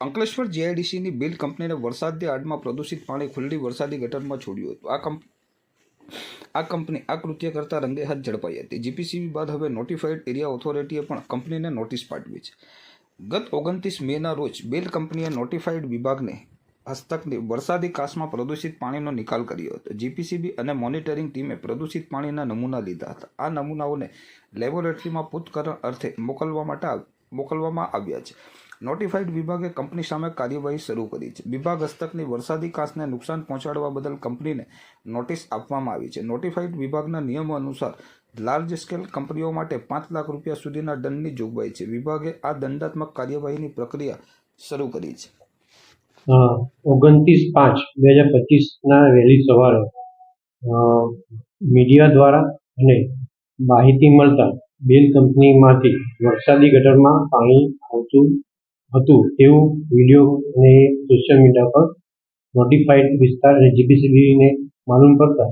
Ankleshwar જીઆઈડીસીની bill કંપનીને વરસાદની આડમાં પ્રદૂષિત પાણી ખુલ્લી વરસાદી ગટરમાં છોડ્યું હતું. આ કંપ આ કંપની આ કૃત્ય કરતા રંગે હાથ ઝડપાઈ હતી. જીપીસીબી બાદ હવે નોટિફાઈડ એરિયા ઓથોરિટીએ પણ કંપનીને નોટિસ પાઠવી છે. ગત ઓગણત્રીસ મેના રોજ બેલ કંપનીએ નોટિફાઈડ વિભાગને હસ્તકની વરસાદી કાસમાં પ્રદૂષિત પાણીનો નિકાલ કર્યો હતો. જીપીસીબી અને મોનિટરિંગ ટીમે પ્રદૂષિત પાણીના નમૂના લીધા હતા. આ નમૂનાઓને લેબોરેટરીમાં પૂતકરણ અર્થે મોકલવા માટે મોકલવામાં આવ્યા છે. નોટિફાઈડ વિભાગે કંપની સામે કાર્યવાહી શરૂ કરી છે. વિભાગ હસ્તકની વરસાદી કાસને નુકસાન પહોંચાડવા બદલ કંપનીને નોટિસ આપવામાં આવી છે. નોટિફાઈડ વિભાગના નિયમો અનુસાર લાર્જ સ્કેલ કંપનીઓ માટે પાંચ લાખ રૂપિયા સુધીના દંડની જોગવાઈ છે. વિભાગે આ દંડાત્મક કાર્યવાહીની પ્રક્રિયા શરૂ કરી છે. ઓગણત્રીસ પાંચ બે હજાર પચીસના વહેલી સવારે મીડિયા દ્વારા અને માહિતી મળતા બેલ કંપનીમાંથી વરસાદી ગટરમાં પાણી આવતું હતું. તેવું વીડિયો અને સોશિયલ મીડિયા પર નોટિફાઈડ વિસ્તાર અને જીપીસીબીને માલુમ પડતા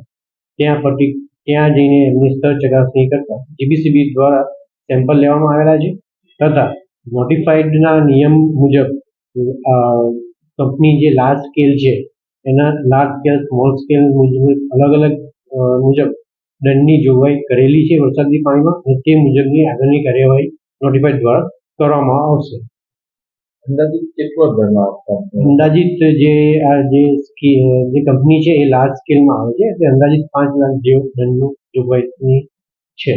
ત્યાં પટી, ત્યાં જઈને એમની સ્તર ચકાસણી કરતા જીપીસીબી દ્વારા સેમ્પલ લેવામાં આવેલા છે તથા નોટિફાઈડના નિયમ મુજબ કંપની જે લાર્જ સ્કેલ છે, એના લાર્જ સ્કેલ સ્મોલ સ્કેલ મુજબ, અલગ અલગ મુજબ દંડની જોગવાઈ કરેલી છે વરસાદી પાણીમાં અને તે મુજબની આગળની કાર્યવાહી નોટિફાઈડ દ્વારા કરવામાં આવશે. અંદાજિત કેટલો દંડ આપતા અંદાજિત જે આ જે જે કંપની છે એ લાર્જ સ્કેલમાં આવે છે, એટલે અંદાજિત પાંચ લાખ જેવો દંડનું જોગવાઈની છે.